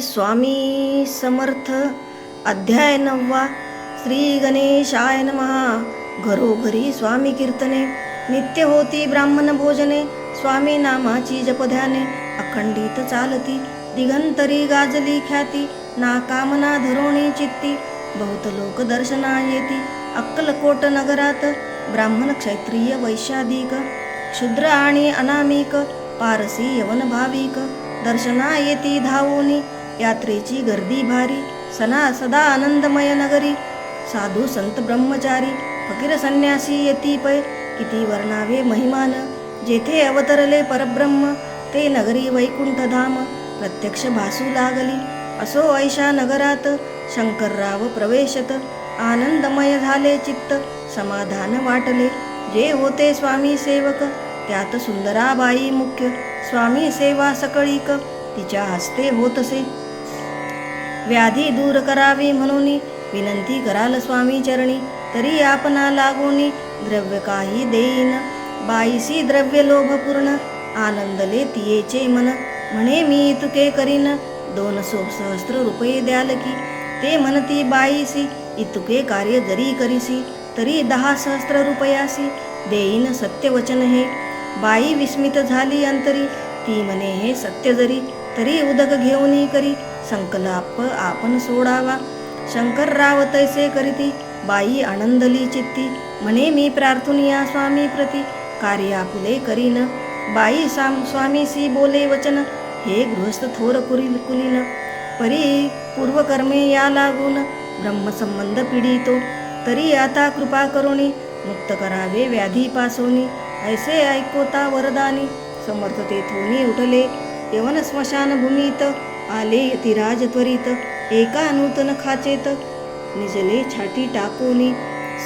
स्वामी समर्थ. अध्याय नववा. श्री गणेशाय नमहा घरोघरी स्वामी कीर्तने. नित्य होती ब्राह्मण भोजने. स्वामी नामाची जपध्याने अखंडित चालती. दिगंतरी गाजली ख्याती. ना कामना धरोणी चित्ती. बहुत लोक दर्शना येती. अक्कलकोट नगरात. ब्राह्मण क्षत्रिय वैशाधिक. क्षुद्र आणि अनामिक. पारसी यवन भाविक दर्शना येती धावोनी. यात्रेची गर्दी भारी सना सदा आनंदमय नगरी. साधू संत ब्रह्मचारी फकीर संन्यासी येती पै. किती वर्णावे महिमान जेथे अवतरले परब्रह्म ते नगरी वैकुंठ धाम प्रत्यक्ष भासू लागली असो ऐशा नगरात. शंकरराव प्रवेशत आनंदमय झाले चित्त. समाधान वाटले जे होते स्वामी सेवक. त्यात सुंदराबाई मुख्य स्वामी सेवा सकळीक. तिच्या हस्ते होतसे. व्याधी दूर करावी म्हणून विनंती कराल स्वामी चरणी तरी आपणा लागोनी द्रव्य काही देईन. बाईसी द्रव्य लोभ पूर्ण आनंदले तियेचे मन. म्हणे मी तुके करीन दोन सो सहस्त्र रुपये द्याल की. ते म्हणती बाईसी इतुके कार्य जरी करीसी तरी दहा सहस्त्र रुपयासी देईन सत्यवचन हे. बाई विस्मित झाली अंतरी ती म्हणे हे सत्य जरी तरी उदक घेऊनही करी. संकल्प आपण सोडावा. शंकरराव तैसे करीती. बाई आनंदली चित्ती. म्हणे मी प्रार्थुनिया स्वामी प्रती. कार्य आपुले करीन. बाई साम स्वामीसी बोले वचन. हे गृहस्थ थोर कुरील कुलीन. परी पूर्वकर्मे या लागून. ब्रह्मसंबंध पिढीतो तरी आता कृपा करुणी मुक्त करावे व्याधी पासोनी. ऐसे ऐकोता वरदानी. समर्थ तेथोनी उठले. यवन स्मशान भूमीत आले यतिराज त्वरित एका नूतन खाचेत. निजले छाटी टाकोनी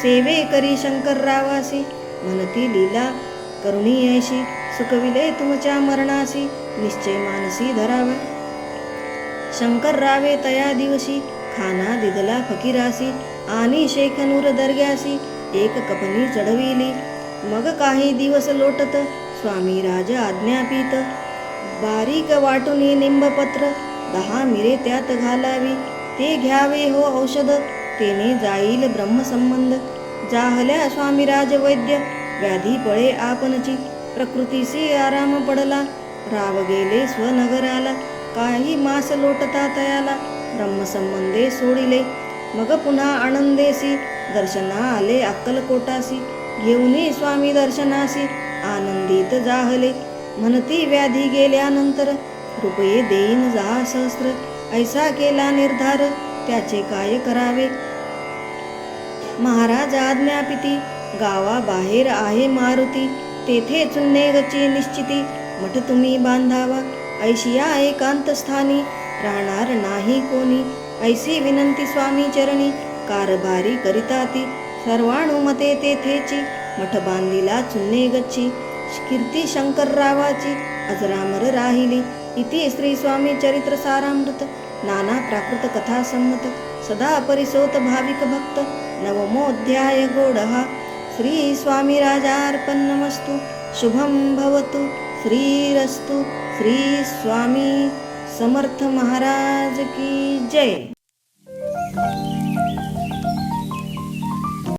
सेवे करी शंकर रावासी. म्हणती लीला करुणी ऐशी सुकविले तुमच्या मरणासी. निश्चय मानसी धरावा. शंकररावे तया दिवशी खाना दिदला फकीरासी. आणि शेखनूर दर्ग्यासी एक कपनी चढविली. मग काही दिवस लोटत स्वामी राज आज्ञापित. बारीक वाटून निंबपत्र दहा मिरे त्यात घालावी. ते घ्यावे हो औषध तेने जाईल ब्रह्मसंबंध. जाहल्या स्वामीराज वैद्य व्याधी पळे आपणची. प्रकृतीसी आराम पडला राव गेले स्वनगराला. काही मास लोटता तयाला ब्रह्मसंबंधे सोडिले. मग पुन्हा आनंदेसी दर्शना आले अक्कलकोटासी. घेऊनी स्वामी दर्शनासी आनंदित जाहले. म्हणती व्याधी गेल्यानंतर रुपये देईन जा सहस्र ऐसा केला निर्धार त्याचे काय करावे? महाराज आज्ञापिती गावाबाहेर आहे मारुती तेथे चुन्नेगची निश्चिती मठ तुम्ही बांधावा ऐशिया एकांत स्थानी राहणार नाही कोणी ऐसी विनंती स्वामी चरणी कारभारी करिता ती सर्वानुमते तेथेची मठ बांधिला चुन्ने गच्ची कीर्ती शंकररावाची अजरामर राहिली. इति श्री स्वामी चरित्र सारामृत. नाना प्राकृत कथा संमत. सदा परिसोत भाविक भक्त. नवमोऽध्याय गोडहा. श्री स्वामी राजार्पणमस्तु शुभं भवतु. श्रीरस्तु. श्री स्वामी समर्थ महाराज की जय.